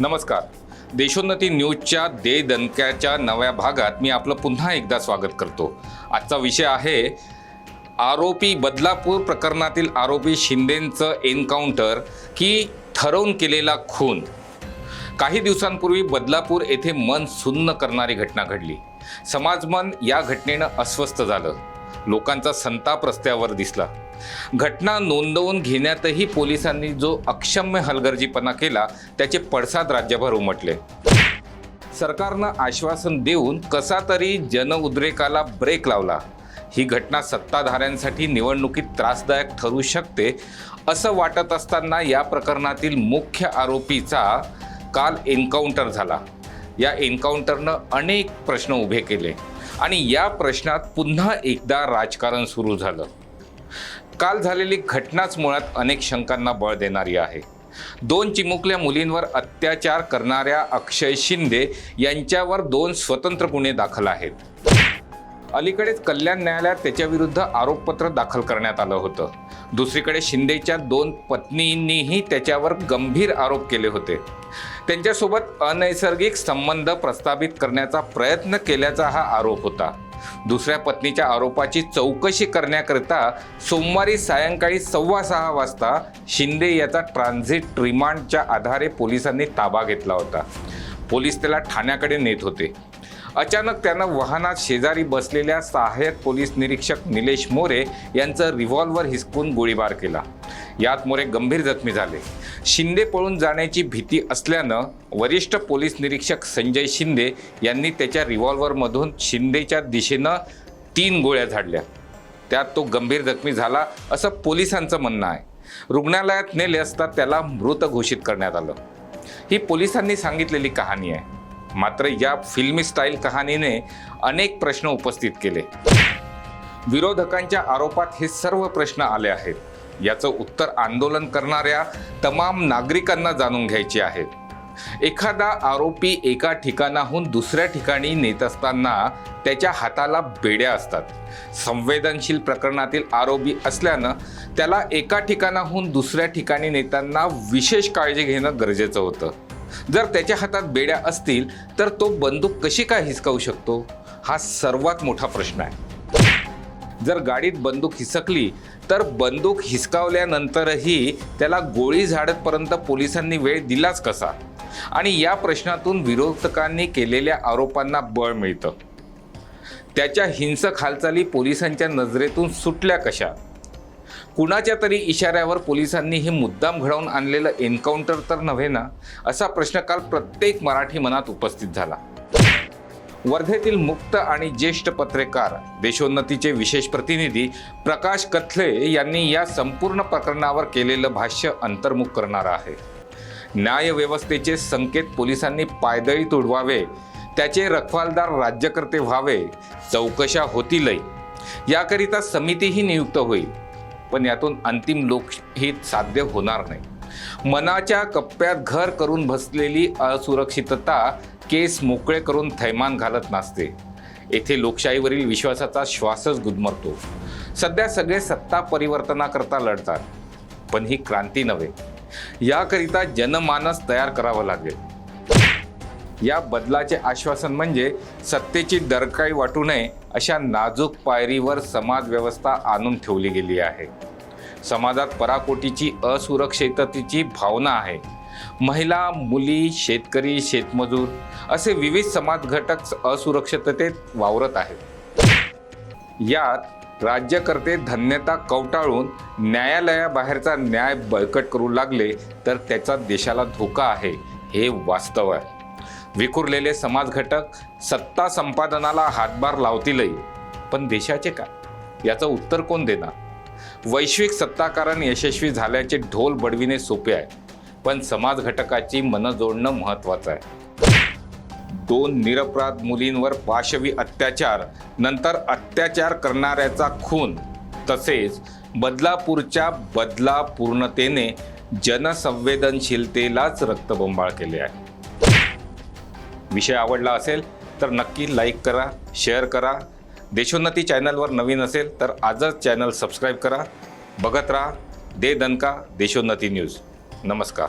नमस्कार. देशोन्नती न्यूजच्या दे दणक्याच्या नव्या भागात मी आपलं पुन्हा एकदा स्वागत करतो. आजचा विषय आहे आरोपी बदलापूर प्रकरणातील आरोपी शिंदेंचं एन्काउंटर की ठरवून केलेला खून. काही दिवसांपूर्वी बदलापूर येथे मन सुन्न करणारी घटना घडली. समाजमन या घटनेनं अस्वस्थ झालं. लोकांचा संताप रस्त्यावर दिसला. घटना नोंदवून घेण्यातही पोलिसांनी जो अक्षम्य हलगर्जीपणा केला त्याचे पडसाद राज्यभर उमटले. सरकारनं आश्वासन देऊन कसा तरी जनउद्रेकाला ब्रेक लावला. ही घटना सत्ताधाऱ्यांसाठी निवडणुकीत त्रासदायक ठरू शकते असं वाटत असताना या प्रकरणातील मुख्य आरोपीचा काल एन्काउंटर झाला. या एन्काउंटरनं अनेक प्रश्न उभे केले आणि या प्रश्नात पुन्हा एकदा राजकारण सुरू झालं. काल झालेली घटनाच मुळात अनेक शंकांना बळ देणारी आहे. दोन चिमुकल्या मुलींवर अत्याचार करणाऱ्या अक्षय शिंदे यांच्यावर दोन स्वतंत्र गुन्हे दाखल आहेत. अलीकडेच कल्याण न्यायालयात त्याच्याविरुद्ध आरोपपत्र दाखल करण्यात आलं होतं. दुसरीकडे शिंदेच्या दोन पत्नींनीही त्याच्यावर गंभीर आरोप केले होते. त्यांच्यासोबत अनैसर्गिक संबंध प्रस्थापित करण्याचा प्रयत्न केल्याचा हा आरोप होता. दुसऱ्या पत्नीच्या आरोपाची चौकशी करण्याकरिता सोमवारी सायंकाळी सव्वा सहा वाजता शिंदे याचा ट्रान्झिट रिमांडच्या आधारे पोलिसांनी ताबा घेतला होता. पोलीस त्याला ठाण्याकडे नेत होते. अचानक त्यानं वाहनात शेजारी बसलेल्या सहाय्यक पोलीस निरीक्षक निलेश मोरे यांचं रिव्हॉल्वर हिसकून गोळीबार केला. यात मोरे गंभीर जखमी झाले. शिंदे पळून जाण्याची भीती असल्यानं वरिष्ठ पोलीस निरीक्षक संजय शिंदे यांनी त्याच्या रिव्हॉल्वरमधून शिंदेच्या दिशेनं तीन गोळ्या झाडल्या. त्यात तो गंभीर जखमी झाला असं पोलिसांचं म्हणणं आहे. रुग्णालयात नेले असता त्याला मृत घोषित करण्यात आलं. ही पोलिसांनी सांगितलेली कहाणी आहे. मात्र या फिल्मी स्टाईल कहाणीने अनेक प्रश्न उपस्थित केले. विरोधकांच्या आरोपात हे सर्व प्रश्न आले आहेत. याचं उत्तर आंदोलन करणाऱ्या तमाम नागरिकांना जाणून घ्यायचे आहेत एखादा आरोपी एका ठिकाणाहून दुसऱ्या ठिकाणी नेत असताना त्याच्या हाताला बेड्या असतात. संवेदनशील प्रकरणातील आरोपी असल्यानं त्याला एका ठिकाणाहून दुसऱ्या ठिकाणी नेताना विशेष काळजी घेणं गरजेचं होतं. जर त्याच्या हातात बेड्या असतील तर तो बंदूक कशी काय हिसकावू शकतो? हा सर्वात मोठा प्रश्न आहे. जर गाडीत बंदूक हिसकली तर बंदूक हिसकावल्यानंतरही त्याला गोळी झाडतपर्यंत पोलिसांनी वेळ दिलाच कसा? आणि या प्रश्नातून विरोधकांनी केलेल्या आरोपांना बळ मिळतं. त्याच्या हिंसक हालचाली पोलिसांच्या नजरेतून सुटल्या कशा? कुणाच्या तरी इशाऱ्यावर पोलिसांनी हे मुद्दाम घडवून आणलेलं एन्काउंटर तर नव्हे ना? असा प्रश्न काल प्रत्येक मराठी मनात उपस्थित झाला. वर्धेतील मुक्त आणि ज्येष्ठ पत्रकार देशोन्नतीचे विशेष प्रतिनिधी प्रकाश कथले यांनी या संपूर्ण प्रकरणावर केलेलं भाष्य अंतर्मुख करणारं आहे. न्यायव्यवस्थेचे संकेत पोलिसांनी पायदळी तुडवावे त्याचे रखवालदार राज्यकर्ते व्हावे चौकशा होतीलही. याकरिता समितीही नियुक्त होईल. पण यातून अंतिम लोकहित साध्य होणार नाही. मनाच्या कप्प्यात घर करून बसलेली असुरक्षितता केस मोकळे करून थैमान घालत नसते येथे लोकशाहीवरील विश्वासाचा श्वासच गुदमरतो. सध्या सगळे सत्ता परिवर्तनाकरता लढतात. पण ही क्रांती नव्हे. याकरिता जनमानस तयार करावं लागेल. या बदलाचे आश्वासन म्हणजे सत्तेची दरकाई वाटू नये अशा नाजूक पायरीवर समाजव्यवस्था आणून ठेवली गेली आहे. समाजात पराकोटीची असुरक्षिततेची भावना आहे. महिला मुली शेतकरी शेतमजूर असे विविध समाज घटक असुरक्षिततेत वावरत आहेत. यात राज्यकर्ते धन्यता कवटाळून न्यायालयाबाहेरचा न्याय बळकट करू लागले तर त्याचा देशाला धोका आहे हे वास्तव आहे. विखुरलेले समाज घटक सत्ता संपादनाला हातभार लावतीलही पण देशाचे काय? याचं उत्तर कोण देणार? वैश्विक सत्ताकारण यशस्वी झाल्याचे ढोल बडविणे सोपे आहे. पण समाज घटकाची मनं जोडणं महत्वाचं आहे. दोन निरपराध मुलींवर पाशवी अत्याचार नंतर अत्याचार करणाऱ्याचा खून. तसेच बदलापूरच्या बदलापूर्णतेने जनसंवेदनशीलतेलाच रक्तबंबाळ केले आहे. विषय आवडला असेल तर नक्की लाईक करा शेअर करा. देशोन्नती चॅनलवर नवीन असेल तर आजच चॅनल सबस्क्राईब करा. बघत राहा. दे दणका देशोन्नती न्यूज. नमस्कार.